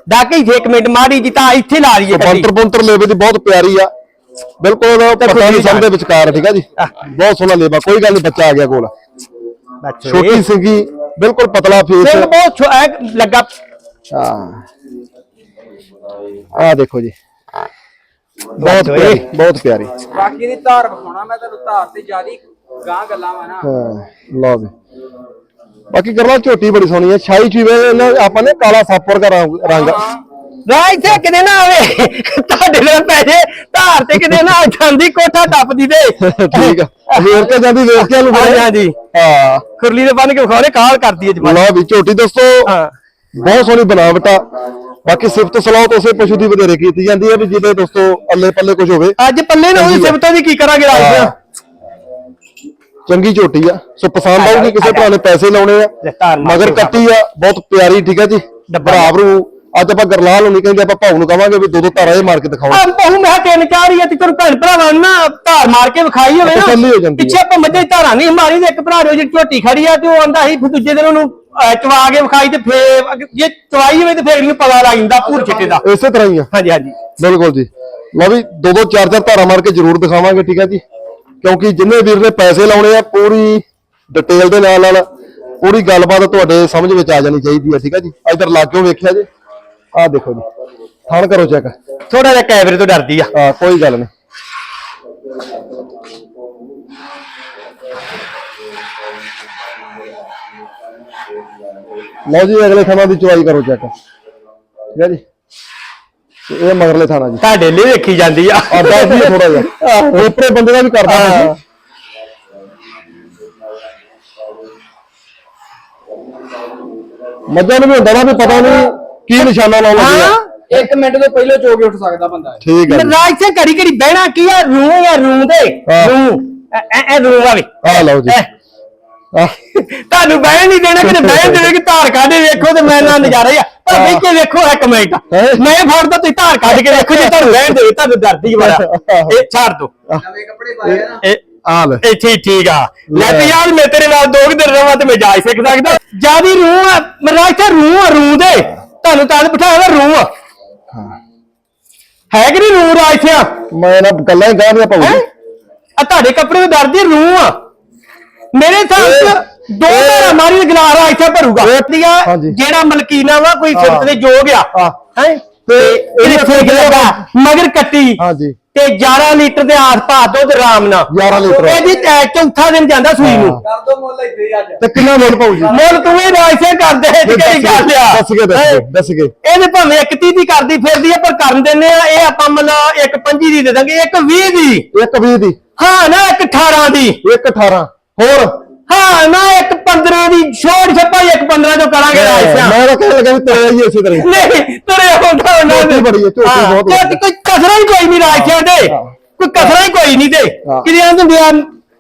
ਡਾਕੇ ਹੀ ਇੱਕ ਮਿੰਟ ਮਾਰੀ ਜੀ ਤਾਂ ਇੱਥੇ ਲਾ ਲਈਏ ਕੱਢੀ ਬੰਤਰ ਬੰਤਰ ਲੇਵੇ ਦੀ ਬਹੁਤ ਪਿਆਰੀ ਆ। ਬਿਲਕੁਲ ਪਤਾ ਨਹੀਂ ਸਮਝਦੇ। ਵਿਚਕਾਰ ਆ, ਠੀਕ ਆ ਜੀ? ਬਹੁਤ ਸੋਹਣਾ ਲੇਵਾ ਕੋਈ ਗੱਲ ਨਹੀਂ ਬੱਚਾ ਆ ਗਿਆ ਕੋਲ। ਬੱਚੇ। ਛੋਟੀ ਸਿੰਗੀ ਬਿਲਕੁਲ ਪਤਲਾ ਫੇਸ ਸਿੰਘ ਬਹੁਤ ਛੋ- ਐ ਲੱਗਾ ਹਾਂ। ਆ ਦੇਖੋ ਜੀ। ਬਹੁਤ। ਪਿਆਰੀ ਬਹੁਤ ਪਿਆਰੀ। ਬਾਕੀ ਦੀ ਧਾਰ ਵਿਖਾਉਣਾ ਮੈਂ ਤੈਨੂੰ ਧਾਰ ਤੇ ਜਿਆਦੀ ਗਾਂ ਗੱਲਾਂ ਵਾ ਨਾ। ਹਾਂ ਲਓ ਵੀ ਬਾਕੀ ਕਰਲਾ ਝੋਟੀ ਬੜੀ ਸੋਹਣੀ ਹੈ ਛਾਈ ਚੀਵੇ ਇਹਨਾਂ ਆਪਾਂ ਨੇ ਕਾਲਾ ਸੱਪ ਵਰਗਾ ਰੰਗ ਰੰਗ ਇੱਥੇ ਕਿਤੇ ਨਾ ਆਵੇ। ਤੁਹਾਡੇ ਨਾਲ ਪੈਸੇ ਧਾਰ ਤੇ ਕਿਤੇ ਨਾ ਆ ਜਾਂਦੀ ਕੋਠਾ ਟੱਪਦੀ ਤੇ। ਠੀਕ ਆ। ਵੇਰ ਕੇ ਜਾਂਦੀ ਵੇਰ ਕੇ ਨੂੰ ਹਾਂਜੀ ਹਾਂਜੀ। ਹਾਂ। ਖੁਰਲੀ ਦੇ ਬੰਨ ਕੇ ਵਿਖਾਉਣੇ ਕਾਲ ਕਰਦੀ ਹੈ ਜਮਾਨ ਲਓ ਵੀ ਝੋਟੀ ਦੋਸਤੋ। ਹਾਂ। ਬਹੁਤ ਸੋਹਣੀ ਬਣਾਵਟ ਆ। ਬਾਕੀ ਸਿਫਤ ਸਲਾਹ ਤੋਂ ਉਸੇ ਪਸ਼ੂ ਦੀ ਵਧੇਰੇ ਕੀਤੀ ਜਾਂਦੀ ਹੈ ਵੀ ਜਿਹਦੇ ਦੋਸਤੋ ਅੱਲੇ ਪੱਲੇ ਕੁਝ ਹੋਵੇ। ਅੱਜ ਪੱਲੇ ਨਾ ਹੋਈ ਸਿਫਤੋਂ ਦੀ ਕੀ ਕਰਾਂਗੇ। ਰਾਜ ਚੰਗੀ ਝੋਟੀ ਆ। ਸੋ ਪਸੰਦ ਆਊਗੀ ਕਿਸੇ ਭਰਾ ਨੇ ਪੈਸੇ ਲਾਉਣੇ ਆ। ਮਗਰ ਕੱਟੀ ਆ। ਬਹੁਤ ਪਿਆਰੀ ਠੀਕ ਆ ਜੀ। ਡੱਬਾ। ਭਰਾਵਰੂ ਅੱਜ ਆਪਾਂ ਗਰਲਾਲ ਨੂੰ ਨਹੀਂ ਕਹਿੰਦੇ ਆਪਾਂ ਭਾਉ ਨੂੰ ਕਵਾਂਗੇ ਵੀ ਦੋ ਦੋ ਧਾਰਾਂ ਇਹ ਮਾਰ ਕੇ ਦਿਖਾਓ। ਆ ਬਹੁ ਮੈਂ ਤਿੰਨ ਚਾਰ ਹੀ ਆ ਤੇ ਤੈਨੂੰ ਭੈਣ ਭਰਾਵਾਂ ਨੂੰ ਨਾ ਧਾਰ ਮਾਰ ਕੇ ਵਿਖਾਈ ਹੋਵੇ ਨਾ। ਪਿੱਛੇ ਆਪਾਂ ਮੱਝੇ ਧਾਰਾਂ ਨਹੀਂ ਮਾਰੀ ਤੇ ਇੱਕ ਭਰਾ ਰੋਜ ਝੋਟੀ ਖੜੀ ਆ ਤੇ ਉਹ ਆਂਦਾ ਸੀ ਫਿਰ ਦੂਜੇ ਦਿਨ ਉਹਨੂੰ ਚਵਾ ਕੇ ਵਿਖਾਈ ਤੇ ਫੇਰ ਜੇ ਚਵਾਈ ਹੋਵੇ ਤੇ ਫੇਰ ਇਹਨੂੰ ਪਤਾ ਲੱਗ ਜਾਂਦਾ ਭੂਰ ਚਿੱਟੇ ਦਾ। ਇਸੇ ਤਰ੍ਹਾਂ ਹੀ ਆ। ਹਾਂਜੀ ਹਾਂਜੀ। ਬਿਲਕੁਲ ਜੀ। ਲਓ ਵੀ ਦੋ ਦੋ ਚਾਰ ਚਾਰ ਧਾਰਾਂ ਮਾਰ ਕੇ ਜ਼ਰੂਰ ਦਿਖਾਵਾਂਗੇ ਠੀਕ ਆ ਜੀ? ਕਿਉਂਕਿ ਜਿੰਨੇ ਵੀਰ ਨੇ ਪੈਸੇ ਲਾਉਣੇ ਆ ਪੂਰੀ ਡਿਟੇਲ ਦੇ ਨਾਲ ਨਾਲ ਪੂਰੀ ਗੱਲਬਾਤ ਤੁਹਾਡੇ ਸਮਝ ਵਿੱਚ ਆ ਜਾਣੀ ਚਾਹੀਦੀ ਹੈ ਠੀਕ ਆ ਜੀ? ਇਧਰ ਲਾਗਿਓ ਵੇਖਿਆ ਜੀ। ਆਹ ਦੇਖੋ ਜੀ। ਥਣ ਕਰੋ ਚੈੱਕ। ਥੋੜਾ ਜਿਹਾ ਕੈਮਰੇ ਤੋਂ ਡਰਦੀ ਆ। ਆ ਕੋਈ ਗੱਲ ਨਹੀਂ। ਲਓ ਜੀ ਅਗਲੇ ਥਾਣਾ ਦੀ ਚੁਆਈ ਕਰੋ ਚੈੱਕ ਠੀਕ ਹੈ ਜੀ। ਤੇ ਇਹ ਮਗਰਲੇ ਥਾਣਾ ਜੀ। ਤੁਹਾਡੇ ਲਈ ਵੇਖੀ ਜਾਂਦੀ ਆ। ਆ ਦੱਸ ਦਈਏ ਥੋੜਾ ਜਿਹਾ। ਰੋਪੜੇ ਬੰਦੇ ਦਾ ਵੀ ਕਰਦਾ ਹਾਂ ਮੱਝਾਂ ਨੂੰ ਵੀ ਹੁੰਦਾ ਨਾ ਵੀ ਪਤਾ ਨਹੀਂ ਕੀ ਨਿਸ਼ਾਨਾ ਲਾਉਣਾ ਹਾਂ। ਇੱਕ ਮਿੰਟ ਤੋਂ ਪਹਿਲਾਂ ਚੋ ਕੇ ਉੱਠ ਸਕਦਾ ਬੰਦਾ ਠੀਕ ਹੈ ਜੀ। ਰਾਜ ਸੇ ਘੜੀ ਘੜੀ ਬਹਿਣਾ ਕੀ ਆ? ਰੂ ਆ ਰੂ ਦੇ। ਰੂ। ਐ ਰੂ ਆਵੇ ਆ ਲਓ ਜੀ। ਤੁਹਾਨੂੰ ਬਹਿਣ ਨਹੀਂ ਦੇਣਾ ਕਿਤੇ ਬਹਿਣ ਦੇਵੇ ਕਿ ਧਾਰ ਕਾਢੇ ਵੇਖੋ ਤੇ ਮੈਂ ਨਾ ਨਜ਼ਾਰਾ ਹੀ ਆ। ਪਰ ਵੇਖ ਕੇ ਵੇਖੋ ਇੱਕ ਮਿੰਟ? ਮੈਂ ਫੜਦਾ ਤੁਸੀਂ ਧਾਰ ਕੱਢ ਕੇ ਵੇਖੋ ਜੇ ਤੁਹਾਨੂੰ ਰਹਿਣ ਦੇ ਤੁਹਾਨੂੰ ਡਰਦੀ ਬੜਾ ਇਹ ਛੱਡ ਦੋ। ਨਵੇਂ ਕੱਪੜੇ ਪਾਏ ਆ ਨਾ। ਇਹ ਆ ਲੈ। ਇਹ ਠੀਕ ਠੀਕ ਆ। ਲੈ। ਤੇ ਯਾਰ ਮੈਂ ਤੇਰੇ ਨਾਲ ਦੋ ਕੁ ਦਿਨ ਰਵਾਂ ਤੇ ਮੈਂ ਜਾ ਹੀ ਸਿੱਖ ਸਕਦਾ। ਜਿਆਦੀ ਰੂਹ ਆ ਮੇਰਾ ਇੱਥੇ ਰੂਹ ਆ ਰੂਹ ਦੇ। ਤੁਹਾਨੂੰ ਤਾਂ ਬਿਠਾਇਆ ਰੂਹ ਆ। ਹੈ। ਕਿ ਨਹੀਂ ਰੂਹ ਰਾਜ ਸਿਆ ਮੈਂ ਨਾ ਗੱਲਾਂ ਹੀ ਗਾਹ ਪਾਉ ਹੈਂ? ਆ ਤੁਹਾਡੇ ਕੱਪੜੇ ਤੋਂ ਡਰਦੀ ਰੂਹ ਆ। ਮੇਰੇ ਸਾਹਮਣੇ ਇਹ- ਦੋ ਧਾਰਾ ਮਾਰੀ ਤੇ ਗਲਾਰਾ ਇੱਥੇ ਭਰੂਗਾ। ਜਿਹੜਾ ਮਲਕੀਨਾ ਵਾ ਕੋਈ ਹਾਂ। ਸਿਫਤ ਦੇ ਜੋਗ ਆ। ਹਾਂ। ਹੈ? ਤੇ ਇਹਦੇ ਠੀਕ ਲੱਗਾ ਮਗਰ ਕੱਟੀ ਹਾਂਜੀ। ਤੇ 11 ਲੀਟਰ ਦੇ ਆਸ-ਪਾਸ ਦੁੱਧ ਆਰਾਮ ਨਾਲ। 11 ਲੀਟਰ। ਇਹਦੀ ਚੌਥਾ ਦਿਨ ਜਾਂਦਾ ਸੂਈ ਨੂੰ। ਹਾਂ। ਕਰ ਦੋ ਮੁੱਲ ਇੱਥੇ ਹੀ ਅੱਜ ਤੇ ਕਿੰਨਾ ਮੁੱਲ ਪਾਉ ਜੀ? ਮੁੱਲ ਤੂੰ ਰਾਜਸੇ ਕਰਦੇ ਇਹ ਕਿਹੜੀ ਗੱਲ ਆ? ਦੱਸ ਕੇ ਦੱਸ ਕੇ ਦੱਸ ਕੇ ਇਹਦੇ ਭਾਵੇਂ ਇੱਕ 30 ਦੀ ਕਰਦੀ ਫਿਰਦੀ ਆ ਪਰ ਕਰਨ ਦਿੰਨੇ ਆ ਇਹ ਆਪਾਂ ਮਤਲਬ ਇੱਕ 25 ਦੀ ਦੇ ਦਾਂਗੇ ਇੱਕ 20 ਦੀ। ਇੱਕ 20 ਦੀ। ਹਾਂ ਨਾ ਇੱਕ 18 ਦੀ। ਇੱਕ 18 ਹੋਰ? ਹਾਂ ਨਾ ਇੱਕ 15 ਦੀ ਛੋੜ ਛੱਪਾ ਇੱਕ 15 ਤੋਂ ਕਰਾਂਗੇ ਰਾਜਸਿਆ ਮੈਂ ਤਾਂ ਕਹਿਣ ਲੱਗਾ ਵੀ ਤੇਰਾ ਹੀ ਇਸੇ ਤਰ੍ਹਾਂ ਹੀ। ਨਹੀਂ ਤੇਰੇ ਹੁੰਦਾ ਉਹਨਾਂ ਝੋਟੀ ਬੜੀ ਹੈ, ਝੋਟੀ ਹਾਂ, ਬਹੁਤ ਝੋਟੀ ਕੋਈ ਕਸਰਾ ਹੀ ਕੋਈ ਨਹੀਂ ਰਾਜਸਿਆ ਦੇ। ਹਾਂ। ਕੋਈ ਕਸਰਾ ਹੀ ਕੋਈ ਨਹੀਂ ਤੇ। ਹਾਂ। ਕਿਰਿਆਂ ਹੁੰਦੇ ਆ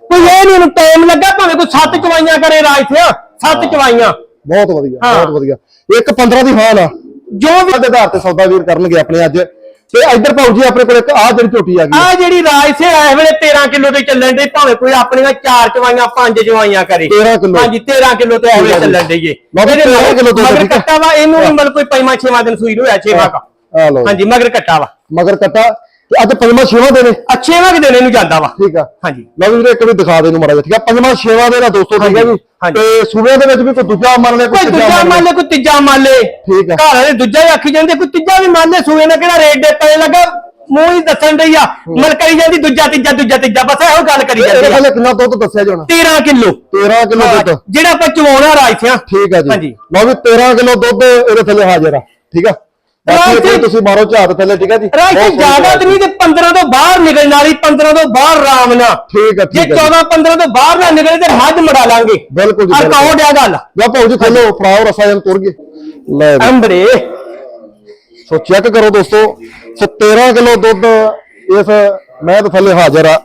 ਕੋਈ ਇਹ ਨਹੀਂ ਉਹਨੂੰ ਟਾਈਮ ਲੱਗਾ ਭਾਵੇਂ ਕੋਈ ਸੱਤ ਚਵਾਈਆਂ ਕਰੇ ਰਾਜਸਿਆ ਸੱਤ ਚਵਾਈਆਂ ਬਹੁਤ ਵਧੀਆ ਹਾਂ। ਬਹੁਤ ਵਧੀਆ। ਇੱਕ 15 ਦੀ ਹਾਲ ਆ। ਜੋ ਵੀ ਦੇ ਆਧਾਰ ਤੇ ਸੌਦਾ ਵੀਰ ਕਰਨਗੇ ਆਪਣੇ ਅੱਜ। ਤੇ ਇੱਧਰ ਭਾਉ ਜੀ ਆਪਣੇ ਕੋਲ ਇੱਕ ਆਹ ਜਿਹੜੀ ਝੋਟੀ ਆ ਗਈ। ਆ ਜਿਹੜੀ ਰਾਜ ਸੇ ਇਸ ਵੇਲੇ 13 ਕਿਲੋ ਤੇ ਚੱਲਣ ਦੇ ਭਾਵੇਂ ਕੋਈ ਆਪਣੀਆਂ ਚਾਰ ਚਵਾਈਆਂ ਪੰਜ ਚਵਾਈਆਂ ਕਰੇ। 13 ਕਿੱਲੋ। ਹਾਂਜੀ 13 ਕਿਲੋ ਤੇ ਇਸ ਵੇਲੇ ਜੀ। ਚੱਲਣ ਲਓ ਵੀ 13 ਕਿੱਲੋ ਦੁੱਧ ਮਗਰ। ਕੱਟਾ ਵਾ ਇਹਨੂੰ ਵੀ ਮਤਲਬ ਕੋਈ ਪੰਜਵਾਂ ਛੇਵਾਂ ਦਿਨ ਸੂਈ ਹੋਇਆ ਛੇਵਾਂ ਕਾ। ਆ ਲਓ। ਹਾਂਜੀ ਮਗਰ ਕੱਟਾ ਵਾ। ਮਗਰ ਕੱਟਾ। ਤੇ ਅੱਜ ਪੰਜਵਾਂ ਛੇਵਾਂ ਦੇ ਨੇ ਅੱਛੇਵਾਂ ਕਿ ਦਿਨ ਇਹਨੂੰ ਜਾਂਦਾ ਵਾ। ਠੀਕ ਆ। ਹਾਂਜੀ। ਲਓ ਵੀਰੇ ਇੱਕ ਵੀ ਦਿਖਾ ਦੇ ਨੂੰ ਮਾੜਾ ਜਿਹਾ ਠੀਕ ਆ? ਪੰਜਵਾਂ ਛੇਵਾਂ ਦੇ ਦਾ ਦੋਸਤੋ ਠੀਕ ਆ ਜੀ? ਹਾਂਜੀ। ਤੇ ਸੂਬੇ ਦੇ ਵਿੱਚ ਵੀ ਕੋਈ ਦੂਜਾ ਮੰਨ ਲੈ ਕੋਈ ਦੂਜਾ ਮੰਨ ਲੈ। ਕੋਈ ਤੀਜਾ ਮੰਨ ਲੈ। ਠੀਕ ਆ। ਘਰ ਵਾਲੇ ਦੂਜਾ ਹੀ ਆਖੀ ਜਾਂਦੇ ਕੋਈ ਤੀਜਾ ਵੀ ਮੰਨ ਲੈ ਸੂਏ ਨਾਲ ਕਿਹੜਾ ਰੇਟ ਦੇ ਪਏ ਲੱਗਾ ਮੂੰਹ ਹੀ ਦੱਸਣ ਡਈ ਆ। ਮਨ ਕਰੀ ਜਾਂਦੀ ਦੂਜਾ ਤੀਜਾ ਦੂਜਾ ਤੀਜਾ ਬਸ ਇਹੋ ਗੱਲ ਕਰੀ ਇਹਦੇ ਜਾਂਦੀ ਆ। ਥੱਲੇ ਕਿੰਨਾ ਦੁੱਧ ਦੱਸਿਆ ਜਾਣਾ 13 ਕਿਲੋ। 13 ਕਿਲੋ ਦੁੱਧ। ਜਿਹੜਾ ਆਪਾਂ ਚਵਾਉਣਾ ਰਾਜਸਿਆ ਠੀਕ ਆ ਜੀ। ਹਾਂਜੀ। ਲਓ ਵੀ 13 ਕਿਲੋ ਦੁੱਧ ਇਹਦੇ ਥੱਲੇ ਹਾਜ਼ਰ ਆ। ਠੀਕ ਆ? ਬਾਕੀ ਰਾਜ ਇੱਥੇ ਤੁਸੀਂ ਮਾਰੋ ਝਾਤ ਥੱਲੇ ਠੀਕ ਆ ਜੀ? ਸੋਹਣੀ ਜ਼ਿਆਦਾ। ਤੇ ਨਹੀਂ ਤੇ 15 ਤੋਂ ਬਾਹਰ ਨਿਕਲਣ ਵਾਲੀ 15 ਤੋਂ ਬਾਹਰ ਆਰਾਮ ਨਾਲ ਠੀਕ ਜੇ ਠੀਕ ਆ ਜੀ। 14 15 ਤੋਂ ਬਾਹਰ ਨਾ ਨਿਕਲੇ ਤੇ ਮੱਝ ਮੜਾ ਲਾਂਗੇ। ਬਿਲਕੁਲ ਜੀ, ਆ ਬਿਲਕੁਲ। ਕਹੋ ਡਿਆ ਗੱਲ। ਜਾ ਭਾਉ ਜੀ ਖੋਲੋ ਫੜਾਓ ਰਸਾ ਜਨ ਤੁਰ ਗਏ। ਲੈ। ਅੰਬਰੇ। ਸੋ ਚੈੱਕ ਕਰੋ ਦੋਸਤੋ ਸੋ 13 ਕਿਲੋ ਦੁੱਧ ਇਸ ਮੈਂ ਤਾਂ ਥੱਲੇ ਹਾਜ਼ਰ ਆ।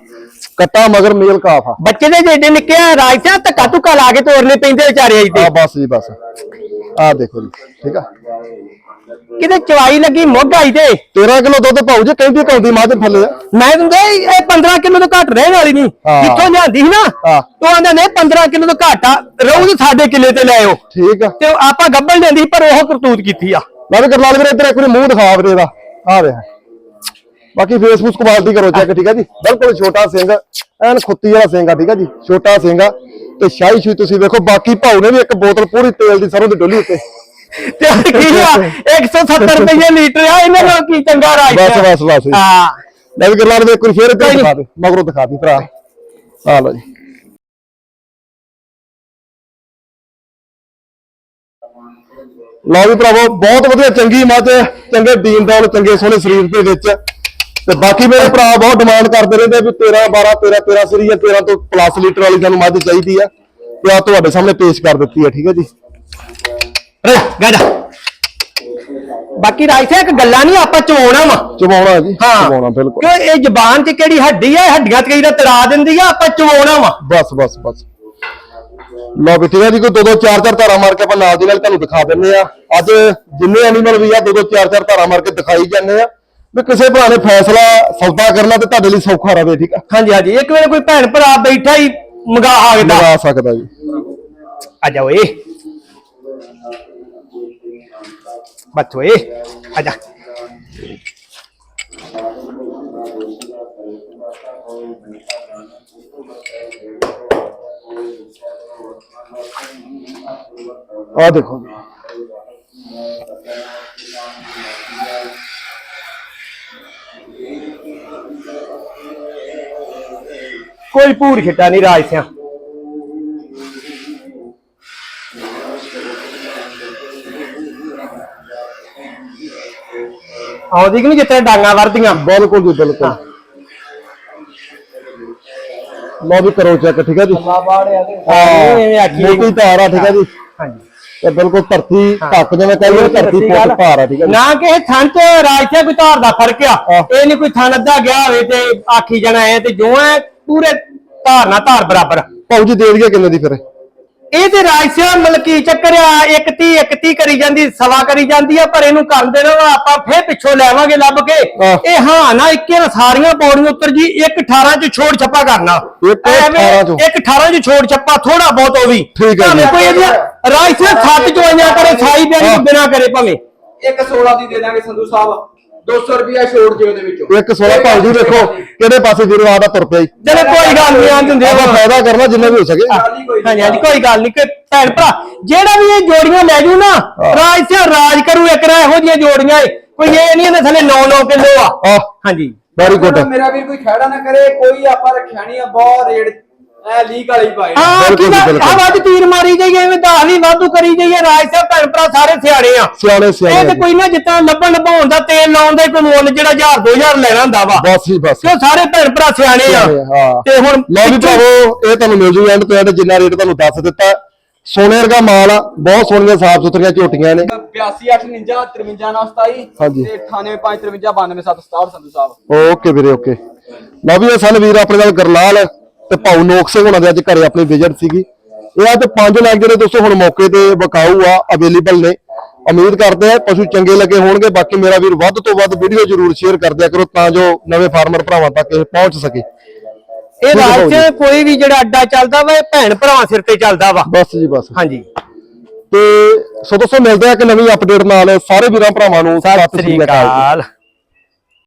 ਕੱਟਾ ਮਗਰ ਮੇਲ ਕਾਫ ਆ। ਬੱਚੇ ਦੇ ਜਿਹੜੇ ਨਿੱਕੇ ਆ ਰਾਜਸਿਆ ਧੱਕਾ ਧੁੱਕਾ ਲਾ ਕੇ ਤੋਰਨੇ ਪੈਂਦੇ ਵਿਚਾਰੇ ਆ ਬਸ ਜੀ ਬਸ। ਆ ਦੇਖੋ ਜੀ ਠੀਕ ਆ। ਕਿਤੇ ਚਵਾਈ ਲੱਗੀ ਮੋਢਾਈ ਤੇ। 13 ਕਿਲੋ ਦੁੱਧ ਭਾਉ ਜੇ ਕਹਿੰਦੀ ਕੌਂਦੀ ਮੱਝ ਥੱਲੇ। ਆ ਮੈਂ ਦਿੰਦੇ ਇਹ 15 ਕਿਲੋ ਤੋਂ ਘੱਟ ਰਹਿਣ ਵਾਲੀ ਨਹੀਂ। ਹਾਂ। ਜਿੱਥੋਂ ਲਿਆਂਦੀ ਸੀ ਨਾ ਹਾਂ। ਉਹ ਆਂਦੇ ਨੇ 15 ਕਿਲੋ ਤੋਂ ਘੱਟ ਆ ਰਹੂ ਤੇ ਸਾਡੇ ਕਿੱਲੇ ਤੇ ਲੈ ਆਓ। ਠੀਕ ਆ। ਤੇ ਆਪਾਂ ਗੱਬਲ ਲੈਂਦੀ ਪਰ ਉਹ ਕਰਤੂਤ ਕੀਤੀ ਆ। ਮੈਂ ਵੀ ਕਰਲਾਲ ਵੀਰੇ ਇੱਧਰ ਇੱਕ ਵਾਰੀ ਮੂੰਹ ਦਿਖਾ ਵੀਰੇ ਦਾ। ਆ ਵੇ ਬਾਕੀ ਫੇਸਬੁੱਕ ਕੁਆਲਿਟੀ ਕਰੋ ਚੈੱਕ ਠੀਕ ਆ ਜੀ? ਬਿਲਕੁਲ ਛੋਟਾ ਸਿੰਘ ਐਨ ਖੁੱਤੀ ਵਾਲਾ ਸਿੰਘ ਆ ਠੀਕ ਆ ਜੀ? ਛੋਟਾ ਸਿੰਘ ਆ। ਤੇ ਸ਼ਾਹੀ ਸ਼ੂਈ ਤੁਸੀਂ ਵੇਖੋ ਬਾਕੀ ਭਾਉ ਨੇ ਵੀ ਇੱਕ ਬੋਤਲ ਪੂਰੀ ਤੇਲ ਦੀ ਸਰੋਂ ਦੀ ਡੋਲੀ ਉੱਤੇ। ਤੇ ਕੀ ਆ? 170 ਰੁਪਏ ਲੀਟਰ ਆ ਇਹਨਾਂ ਨਾਲ ਕੀ ਚੰਗਾ ਰਾਜ ਬਸ ਬਸ ਬਸ। ਹਾਂ। ਮੈਂ ਵੀ ਕਰਲਾਲ ਵੀਰੇ ਇੱਕ ਵਾਰੀ ਫੇਰ ਇੱਧਰ ਕੋਈ ਨੀ। ਦਿਖਾ ਦੇ ਮਗਰੋਂ ਦਿਖਾ ਦੀ ਭਰਾ। ਆ ਜੀ। ਲਓ ਵੀ ਭਰਾਵੋ ਬਹੁਤ ਵਧੀਆ ਚੰਗੀ ਮੱਝ ਚੰਗੇ ਦੀਨ ਦੌਲ ਚੰਗੇ ਸੋਹਣੇ ਸਰੀਰ ਦੇ ਵਿੱਚ। ਤੇ ਬਾਕੀ ਮੇਰੇ ਭਰਾ ਬਹੁਤ ਡਿਮਾਂਡ ਕਰਦੇ ਰਹਿੰਦੇ ਵੀ 13 12 13 13 ਸਰੀ ਜਾਂ 13 ਤੋਂ ਪਲੱਸ ਲੀਟਰ ਵਾਲੀ ਸਾਨੂੰ ਮੱਝ ਚਾਹੀਦੀ ਆ। ਤੇ ਆ ਤੁਹਾਡੇ ਸਾਹਮਣੇ ਪੇਸ਼ ਕਰ ਦਿੱਤੀ ਆ ਠੀਕ ਹੈ ਜੀ। ਗਾਜਾ ਬਾਕੀ ਰਾਜ ਸਾਹਿਬ ਇੱਕ ਗੱਲਾਂ ਨਹੀਂ ਆਪਾਂ ਚਵਾਉਣਾ ਵਾ। ਚਵਾਉਣਾ ਜੀ ਹਾਂ। ਚਵਾਉਣਾ ਬਿਲਕੁਲ। ਕਿਉਂ ਇਹ ਜ਼ਬਾਨ 'ਚ ਕਿਹੜੀ ਹੱਡੀ ਇਹ ਹੱਡੀਆਂ 'ਚ ਕਈ ਦਾ ਤੜਾ ਦਿੰਦੀ ਆ ਆਪਾਂ ਚਵਾਉਣਾ ਵਾ। ਬਸ ਬਸ ਬਸ। ਲਓ ਹੈ ਜੀ ਕੋਈ ਦੋ ਦੋ ਚਾਰ ਚਾਰ ਧਾਰਾ ਮਾਰ ਕੇ ਆਪਾਂ ਨਾਲ ਦੀ ਨਾਲ ਤੁਹਾਨੂੰ ਦਿਖਾ ਦਿੰਨੇ ਆ। ਅੱਜ ਜਿੰਨੇ ਐਨੀਮਲ ਵੀ ਆ ਦੋ ਦੋ ਚਾਰ ਚਾਰ ਧਾਰਾ ਮਾਰ ਕੇ ਦਿਖਾਈ ਜਾਂਦੇ ਆ। ਵੀ ਕਿਸੇ ਭਰਾ ਨੇ ਫੈਸਲਾ ਸੌਦਾ ਕਰਨਾ ਤੇ ਤੁਹਾਡੇ ਲਈ ਸੌਖਾ ਰਵੇ ਠੀਕ ਆ? ਹਾਂਜੀ ਹਾਂਜੀ। ਇੱਕ ਵੇਲੇ ਕੋਈ ਭੈਣ ਭਰਾ ਬੈਠਾ ਹੀ ਮੰਗਾ ਆਗਦਾ ਲਗਾ ਸਕਦਾ ਜੀ। ਆ ਜਾ ਓਏ। ਬੱਚ ਓਏ ਆ ਜਾ ਆ ਦੇਖੋ ਕੋਈ ਭੂਰ ਖਿੱਟਾ ਨਹੀਂ ਰਾਜ ਸਿਆ ਆਉਂਦੀ ਕਿ ਨਹੀਂ ਜਿੱਤੇ ਡਾਂਗਾ ਵਰਦੀਆਂ ਬਿਲਕੁਲ ਜੀ ਬਿਲਕੁਲ। ਲਓ ਵੀ ਕਰੋ ਚੈੱਕ ਠੀਕ ਹੈ ਜੀ? ਐਵੇਂ ਆਖੀ ਮੋਟੀ। ਧਾਰ ਆ ਠੀਕ ਹੈ ਜੀ? ਹਾਂਜੀ। ਤੇ ਬਿਲਕੁਲ ਧਰਤੀ ਢੱਕ ਜਿਵੇਂ ਕਹਿੰਦੇ ਧਰਤੀ ਫੁੱਟ ਭਾਰ ਆ ਠੀਕ ਹੈ ਨਾ ਕਿਸੇ ਥਣ ਚ ਰਾਜ ਸਿਆ ਕੋਈ ਧਾਰ ਦਾ ਫ਼ਰਕ ਆ। ਇਹ ਨਹੀਂ ਕੋਈ ਥਣ ਅੱਧਾ ਗਿਆ ਹੋਵੇ ਤੇ ਆਖੀ ਜਾਣਾ ਐ ਤੇ ਜੋ ਐ ਪੂਰੇ ਧਾਰ ਨਾਲ ਧਾਰ ਬਰਾਬਰ। ਭਾਊ ਜੀ ਦੇ ਦਈਏ ਕਿੰਨੇ ਦੀ ਫਿਰ? ਇਹ ਤੇ ਰਾਜਸਿਆ ਮਲਕੀ ਚੱਕਰ ਆ ਇੱਕ ਤੀ ਇੱਕ ਤੀ ਕਰੀ ਜਾਂਦੀ ਸਵਾ ਕਰੀ ਜਾਂਦੀ ਆ ਪਰ ਇਹਨੂੰ ਕਰਨ ਦੇਣਾ ਵਾ, ਆਪਾਂ ਫੇਰ ਪਿੱਛੋਂ ਲੈਵਾਂਗੇ ਲੱਭ ਕੇ। ਇਹ ਹਾਂ ਨਾ ਇੱਕੇ ਨਾਲ ਸਾਰੀਆਂ ਪੌੜੀਆਂ ਉੱਤਰ ਜੀ ਇੱਕ 18 ਚ ਛੋੜ ਛੱਪਾ ਕਰਨਾ ਇੱਕ ਐਵੇਂ 18 ਚੋਂ। ਇੱਕ 18 ਚ ਛੋੜ ਛੱਪਾ ਥੋੜਾ ਬਹੁਤ ਉਹ ਵੀ ਠੀਕ ਹੈ ਜੀ। ਭਾਵੇਂ ਕੋਈ ਇਹਦੀਆਂ ਰਾਜਸਿਆ ਸੱਤ ਚੋਈਆਂ ਕਰੇ ਸਾਈ ਬਿਆਨੀ ਬਿਨਾ ਕਰੇ ਭਾਵੇਂ ਇੱਕ 16 ਦੀ ਦੇ ਦਾਂਗੇ ਸੰਧੂ ਸਾਹਿਬ 200 ਰੁਪਿਆ ਛੋੜ ਜੇ ਉਹਦੇ ਵਿੱਚੋਂ। ਇੱਕ 16 ਭਾਊ ਜੀ ਦੇਖੋ ਕਿਹੜੇ ਪਾਸੇ ਵੀਰ ਦਾ ਤੁਰ ਪਿਆ ਜੀ। ਚਲੋ ਕੋਈ ਗੱਲ ਨਹੀਂ ਆਂ ਦਿੰਦੇ ਆਪਾਂ ਫਾਇਦਾ ਕਰਨਾ ਜਿੰਨਾ ਵੀ ਹੋ ਸਕੇ। ਹਾਂਜੀ ਹਾਂਜੀ ਕੋਈ ਗੱਲ ਨਹੀਂ ਕਿ ਭੈਣ ਭਰਾ ਜਿਹੜਾ ਵੀ ਇਹ ਜੋੜੀਆਂ ਲੈ ਜੂ ਨਾ ਰਾਜ ਸਿਆ ਰਾਜ ਕਰੂ ਇੱਕ ਨਾ ਇਹੋ ਜਿਹੀਆਂ ਜੋੜੀਆਂ ਏ। ਕੋਈ ਇਹ ਨਹੀਂ ਇਹਦੇ ਥੱਲੇ 9-9 ਕਿਲੋ ਆ। ਆ ਹਾਂਜੀ। ਵੈਰੀ ਗੁੱਡ ਮੇਰਾ ਵੀਰ ਕੋਈ ਖੜਾ ਨਾ ਕਰੇ ਕੋਈ ਆਪਾਂ ਰੱਖਿਆ ਨਹੀਂ ਆ ਬਹੁਤ ਰੇਟ ਐ ਲੀਕ ਵਾਲੀ ਪਾਈ ਹਾਂ ਬਿਲਕੁਲ ਕੀ ਜੀ, ਆ ਬਿਲਕੁਲ। ਵੱਧ ਤੀਰ ਮਾਰੀ ਜਾਈਏ ਐਵੇਂ ਦਾਹ ਵੀ ਵਾਧੂ ਕਰੀ ਜਾਈਏ ਰਾਜ ਸਾਹਿਬ ਭੈਣ ਭਰਾ ਸਾਰੇ ਸਿਆਣੇ ਆ। ਸਿਆਣੇ ਇਹ ਸਿਆਣੇ ਤੇ ਕੋਈ ਨਾ ਜਿੱਦਾਂ ਲੱਭਣ ਲਭਾਉਣ ਦਾ ਤੇਲ ਲਾਉਣ ਦਾ ਕੋਈ ਮੁੱਲ ਜਿਹੜਾ 1000 2000 ਲੈਣਾ ਹੁੰਦਾ ਵਾ। ਬਸ ਹੀ ਬਸ। ਕਿਉਂ ਸਾਰੇ ਭੈਣ ਭਰਾ ਸਿਆਣੇ ਆ। ਸਿਆਣੇ ਆ, ਹਾਂ। ਤੇ ਹੁਣ ਲਓ ਵੀ ਪਿੱਛੋਂ- ਭਰਾਵੋ ਇਹ ਤੁਹਾਨੂੰ ਮਿਲ ਜੂ ਐਂਡ ਤੋਂ ਐਂਡ ਜਿੰਨਾ ਰੇਟ ਤੁਹਾਨੂੰ ਦੱਸ ਦਿੱਤਾ। ਸੋਨੇ ਵਰਗਾ ਮਾਲ ਆ ਬਹੁਤ ਸੋਹਣੀਆਂ ਸਾਫ਼ ਸੁਥਰੀਆਂ ਝੋਟੀਆਂ ਨੇ। 82 58 53 927 ਹਾਂਜੀ। ਤੇ 98 5 53 92 767 ਸੰਧੂ ਸਾਹਿਬ। ਓਕੇ ਵੀਰੇ ਓਕੇ। ਲਓ ਵੀ ਇਹ ਸਨ ਵੀਰ ਆਪਣੇ ਨਾਲ ਗਰਲਾਲ ਤੇ ਭਾਊ ਨੋਕ ਸਿੰਘ ਹੁਣਾਂ ਦੇ ਅੱਜ ਘਰੇ ਆਪਣੀ ਵਿਜ਼ਿਟ ਸੀਗੀ। ਇਹ ਅੱਜ ਪੰਜ ਲੱਖ ਜਿਹੜੇ ਦੋਸਤੋ ਹੁਣ ਮੌਕੇ ਤੇ ਵਿਕਾਊ ਆ ਅਵੇਲੇਬਲ ਨੇ। ਉਮੀਦ ਕਰਦੇ ਆ ਪਸ਼ੂ ਚੰਗੇ ਲੱਗੇ ਹੋਣਗੇ ਬਾਕੀ ਮੇਰਾ ਵੀਰ ਵੱਧ ਤੋਂ ਵੱਧ ਵੀਡੀਓ ਜਰੂਰ ਸ਼ੇਅਰ ਕਰ ਦਿਆ ਕਰੋ ਤਾਂ ਜੋ ਨਵੇਂ ਫਾਰਮਰ ਭਰਾਵਾਂ ਤੱਕ ਇਹ ਪਹੁੰਚ ਸਕੇ। ਇਹ ਰਾਜ ਚ ਕੋਈ ਵੀ ਜਿਹੜਾ ਅੱਡਾ ਚੱਲਦਾ ਵਾ ਇਹ ਭੈਣ ਭਰਾਵਾਂ ਸਿਰ ਤੇ ਚੱਲਦਾ ਵਾ। ਬਸ ਜੀ ਬਸ। ਹਾਂਜੀ। ਤੇ ਸੋ ਦੋਸਤੋ ਮਿਲਦੇ ਆ ਕਿ ਨਵੀਂ ਅਪਡੇਟ ਨਾਲ। ਸਾਰੇ ਵੀਰਾਂ ਭਰਾਵਾਂ ਨੂੰ ਸਤਿ ਸ੍ਰੀ ਅਕਾਲ।